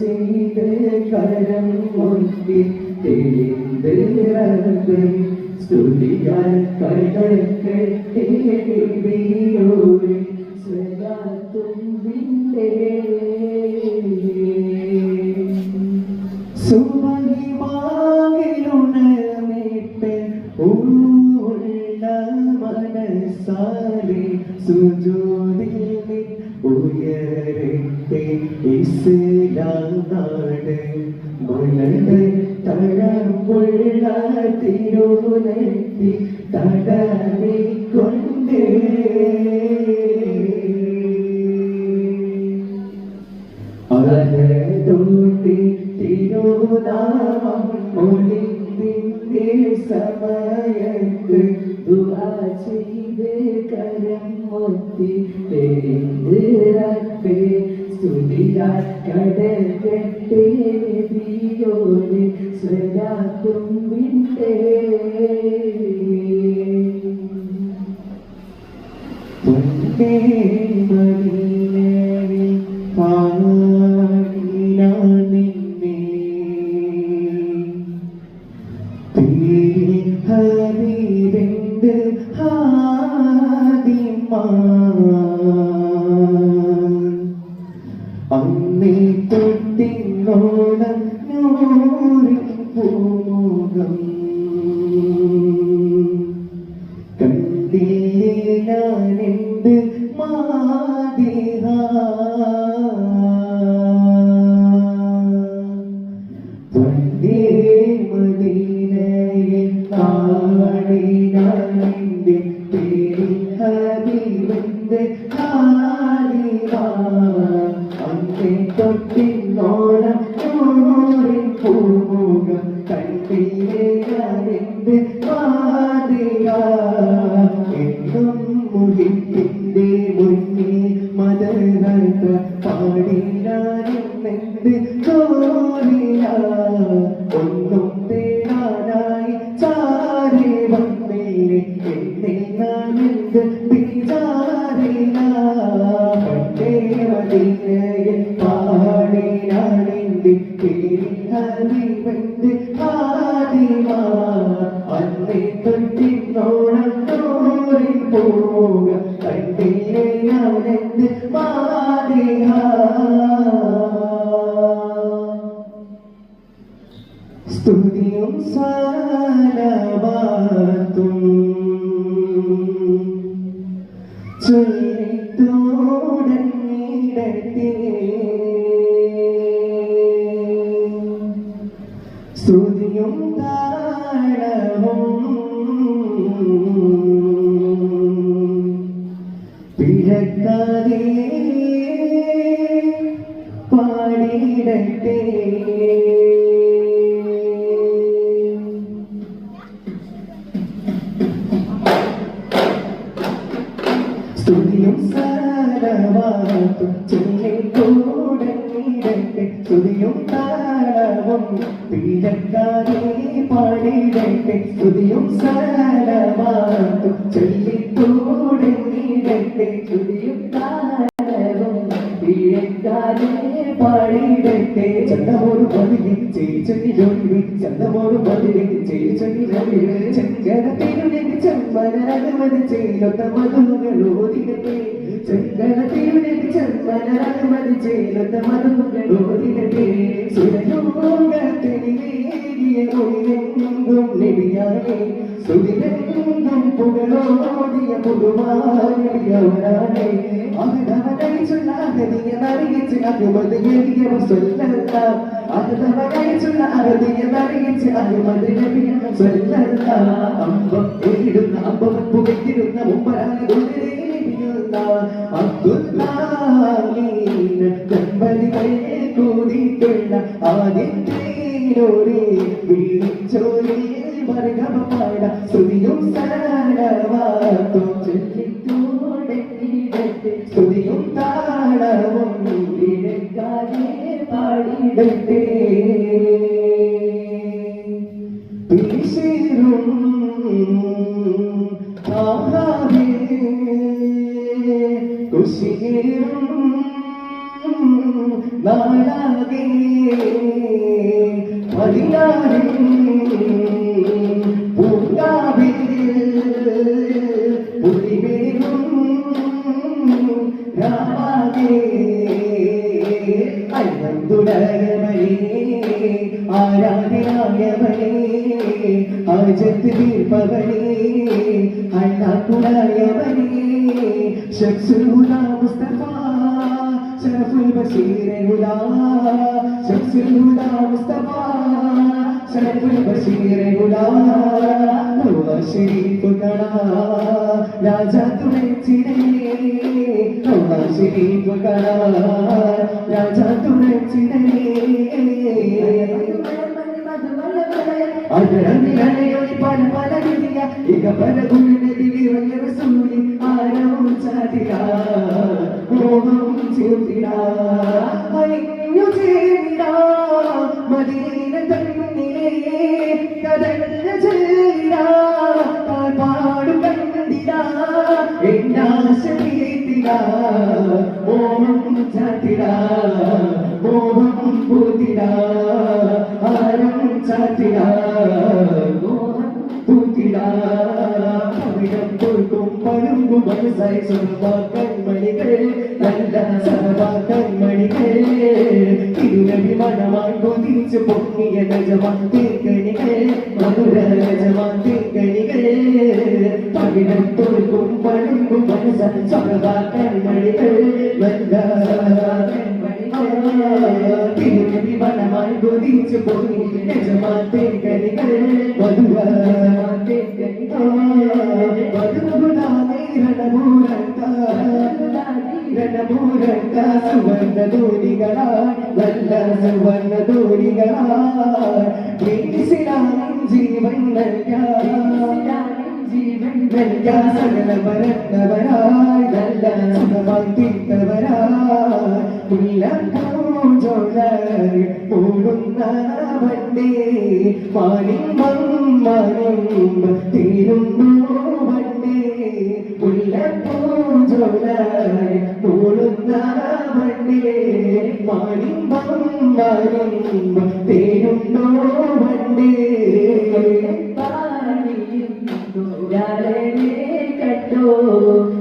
ചെയ്ത് കരം മുത്തി തെളിന്തിറത്ത് സ്തുതിയാൽ കടൽ കെട്ടിയോരി സ്വരാത്തും വിണ്ടേ സുമഹിമാകിലുണർന്നിട്ട് ഉള്ള മനസ്സാലെ സുജോതിൽ ഉയരട്ടെ ഇസ്ലാം Thank you. നബിയോട് സ്വരാത്തും എന്നും അന്നേ തൊട്ടിന്നോളം തോറി പോക കണ്ടില്ലേ ഞാനെന്ത് മാറിയ സ്തുതിയും സാരവാത്തും ചൊല്ലിക്കൂടങ്ങിടട്ടെ സ്തുതിയും താളവും പിഴക്കാതെ പാടിടട്ടെ ചണ്ടമോട് പതിരി ചേച്ചി ജോലി ചണ്ടമോട് പതിരി ചേച്ചി ജോലി ചങ്കര തിരുനെക്ക് ചമ്മനമതി ചെയ്തൊത്ത മധുകൾ ഓതികട്ടെ ചങ്കര തിരുനെക്ക് ചമ്മനമതി ചെയ്തൊത്ത മധുകൾ ഓതികട്ടെ സുരലോകത്തിലേകിയ ഒന്നെങ്കും നെടിയാണേ സുതിരെങ്കും പുകളോടിയ പുതുമാരിയവരാണേ അഹദവനെ ചൊല്ലാഹദിയ നറിയിച്ച് അഹമ്മദ് നബിയെ സ്വല്ലല്ല അഹദവനെ ചൊല്ല അഹദിയ നറിയിച്ച് അഹമ്മദ് നബിയെ സ്വല്ലല്ല അമ്പം എഴുതുന്ന അമ്പം പുകയ്ത്തിരുന്ന മുമ്പരായ ഉള്ളിലേറിയുന്ന അബ്ദുല്ലാഹീൻ ദമ്പതികളെ കൂതിട്ടുള്ള ആദിത്യനോരെ വിളിച്ചോരെ പാട സ്തുതിയും സരളവാക്കും ചൊല്ലിക്കൂടെത്തിയിടട്ടെ സ്തുതിയും താളവും ഇഴക്കാതെ പാടിയിടട്ടെ നാളാകെ പതിനാറിൽ രാമാകെ അയ്യന്തുടരവനേ ആരാധനായവനേ ആജത്ത് തീർപ്പവനേ അണ്ണാക്കുടായവനേ ശക്സുല മുസ്തഫ ശരഫുൽ ബഷീർ മുസ്തഫ പല പല വിധിയ ഇക പല ഗുണനദിലിറങ്ങിയ റസൂലി ആരവും ചാതിര അഴിഞ്ഞു ചേരിട മദീന തന്നിലേ മോഹം ചാത്തിട മോഹം പൂത്തിട ആരം ചാത്തിട മോഹം പൂത്തിട പവിഴം കൊടുക്കും പഴുങ്കും മനസ്സായി കൺമണികൾ சரவாக மணிகளே திருநவி மனமாய் கொதிச்சு பொங்கிய நஜமான் திருக்கணிகளே மதுர நஜமான் திருக்கணிகளே பகிடம் தொழுக்கும் பழுங்கும் மனசன் சரவா கண்மணிகள் திருநவி மனமாய் கொதிச்சு பொங்கிய நஜமான் திருக்கணிகள் மதுர திருக்கணிகள் மதுரகுடாதே ரணபூரத்தா. രണപൂരത്ത സുവർണ ധോനികളാ നല്ല സുവർണ ധോനികളാ ഇസ്ലാമിൻ ജീവൻ ജീവൻ സകല പരന്നവരായി നല്ല സുഖമായി തീർത്തവരായി ഉല്ലൂജോളായി ഓടുന്ന വണ്ടി മാനിമ്പം മാനിമ്പ തീരുന്നു വണ്ടി ഓടുന്ന വണ്ടി മാനിമ്പം മാനിമ്പ തീരുന്നു വണ്ടി കണ്ടോ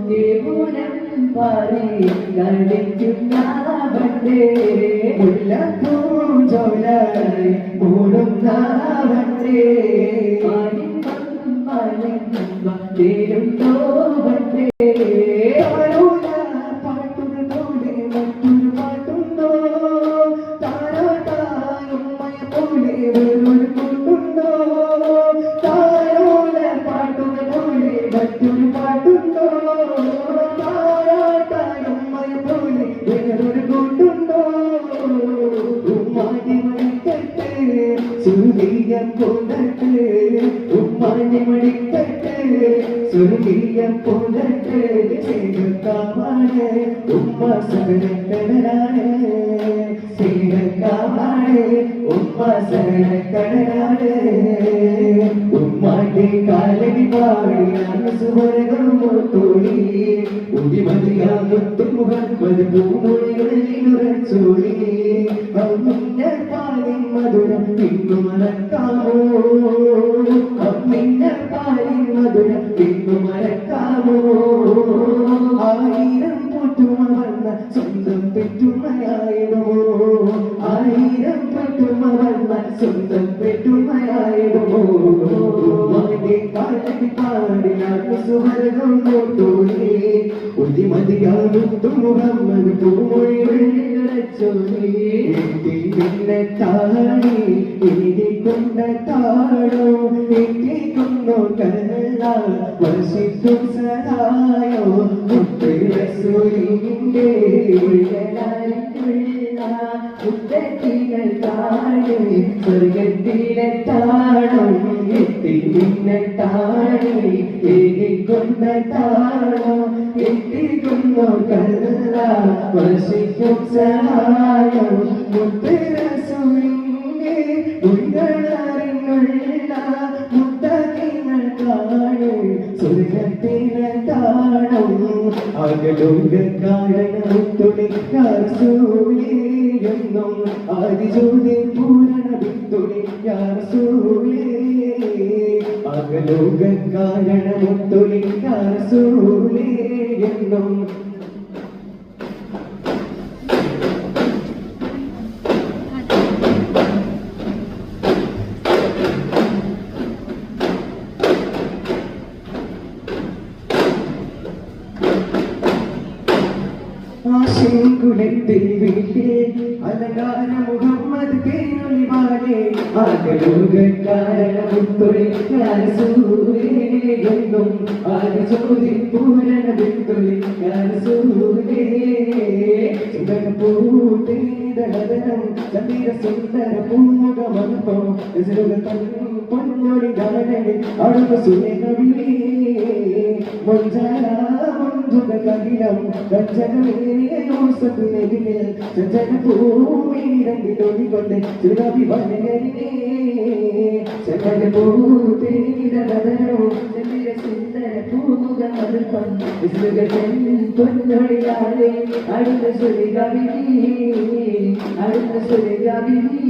തിരുപുരം പാറി കളിക്കുന്ന വണ്ടേ മുല്ലപ്പൂഞ്ചോലായി മൂടുന്ന വണ്ടേ തിരുന്തോ சுருங்கிய புதட்டு உம்மானி மடித்தட்டு சுருங்கிய புதட்டு செய்து காமாடு உம்மா சகலக்கடனாடு செய்து காமாடு உம்மா சகலக்கடனாடு കാലടി പാടിയാണ് സുവർഗം തോളി ഉടിമതിയാമത്തും മുഹമ്മദ് പൂമൊഴികളിൽ ഉറച്ചോളി അമ്മിന്റെ പാലിൻ മധുരം പിന്നു മറക്കാമോ? അമ്മിന്റെ പാലിൻ മധുരം പിന്നു മറക്കാമോ? ആയിരം പുറ്റുമ വന്ന സ്വന്തം പെറ്റുമയായിടുമോ? ആയിരം പൊട്ടുമ വന്ന സ്വന്തം പെറ്റുമയായിടുമോ ഉമ്മാന്റെ കാലടി പാടിയാണ് സുവർഗം തോളി ഉദിമതിയാമുത്തു മുഹമ്മദ് പൂമൊഴികളിലച്ചോലി എത്തിക്കുന്ന താണി എഴുതിക്കൊണ്ട താഴോ എത്തിക്കുന്നു കരള വർഷിക്കും സഹായോ മുത്തരസൂരിന്റെ ഉള്ളലായിട്ടുള്ള മുത്തക്കികൾ കാണും സ്വർഗത്തിലെ താണം എത്തി നിന്നെ താണി ഏകിക്കൊണ്ട താണം എത്തിക്കുന്നോർക്കല്ല വർഷിക്കും സഹായം. മുത്തരസുവിന്റെ ഉയരറിഞ്ഞുള്ള മുത്തക്കിങ്ങൾ കാണും സ്വർഗത്തിലെ താണം അകലോക കാരണത്തുണിക്കാർസൂലിയെന്നും ആദിജ്യോതി പൂരണ തുണിക്കാർസൂലേ അകലോക കാരണമുത്തുണിക്കാർസൂലിയെന്നും ആശങ്കുലത്തിൽ വീട്ടിൽ അലങ്കാര മുഹമ്മദ് പേരൊളിവാലെ ആകലോകാരണമുത്തൊഴിക്കാരസൂരേയെന്നും ആദിജ്യോതി പൂരണ വിത്തൊളി കാരസൂരേ സുന്ദരപൂട്ടിടലതനം ചന്ദ്ര സുന്ദര പൂമുഖമൽപ്പം പൊന്നൊളി ഗാനങ്ങൾ അടുത്ത സുരകവിളേ മൊഞ്ചാല മൊഞ്ചുക കകിലം ഗഞ്ചകമേയോസത്തിനെതിരെ ചഞ്ചല ഭൂമിയിടങ്ങിലൊളികൊണ്ട് ചുരവി വനകരിനെ ചഞ്ചല ഭൂതിരോ ചന്ദ്ര സുന്ദര പൂമുഖ മറുപ്പം പൊന്നൊളിയാലെ അടുത്ത സുരകവിളി അടുത്ത സുരകവിളി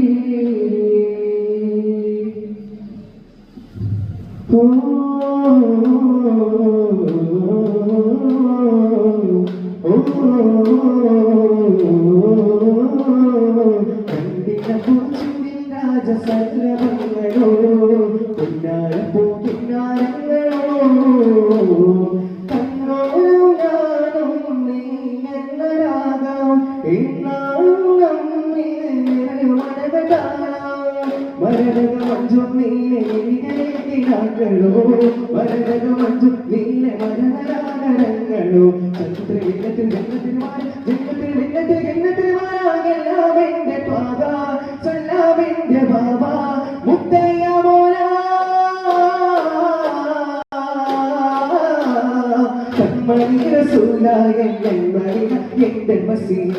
ചന്ദ്രലിംഗത്തിൽ ജന്മത്തിൽ മാറി ജന്മത്തിൽ ലിംഗത്തിൽ ജന്മത്തിൽ മാറാകെല്ലാം എന്റെ പാത ചൊല്ലാമെന്റെ ബാബ മുത്തയ്യ മോല കൺമണി റസൂലായ കൺമണി എന്റെ മസീല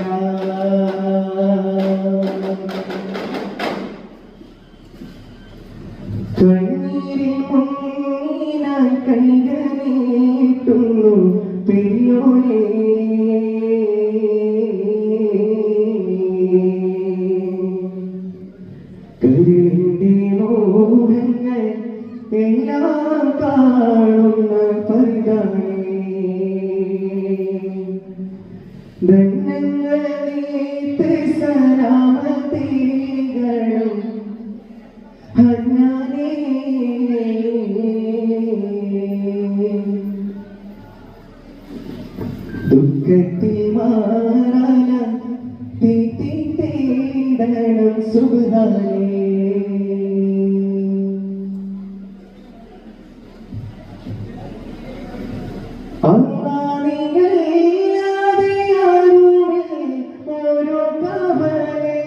കവലേ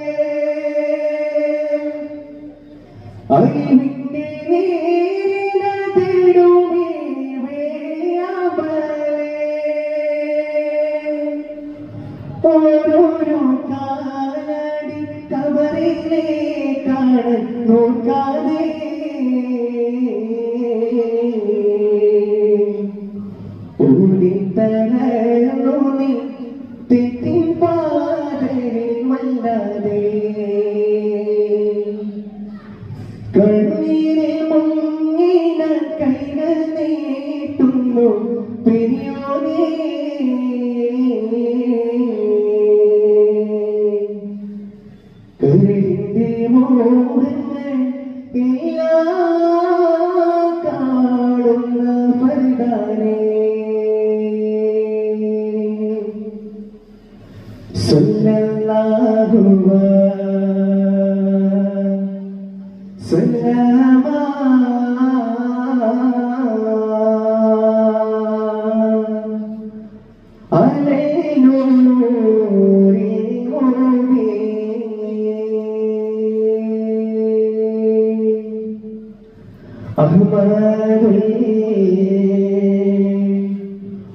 അറിവിന്റെ നേരിടതിടുമേ ഓരോരോ കാലടി നോക്കാതെ ഓടിത്തളർന്നു നീ വല്ലാതെ കണ്ണീരിൽ മുങ്ങിന കൈകൾ നീട്ടുന്നു പെരിയോനേ. കരളിന്റെ love.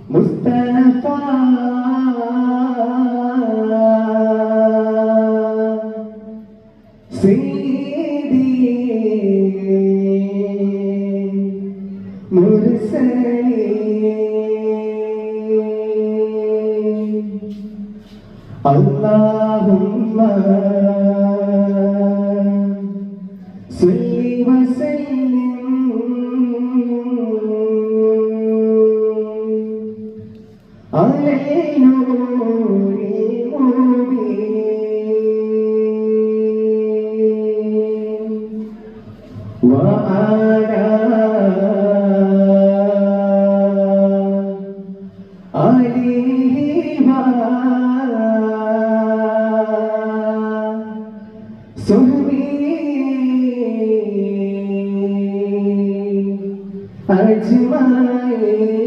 മുസ്തഫ സീദി മുർസലീൻ اللهم صل وسلم அழைச்சி மாயே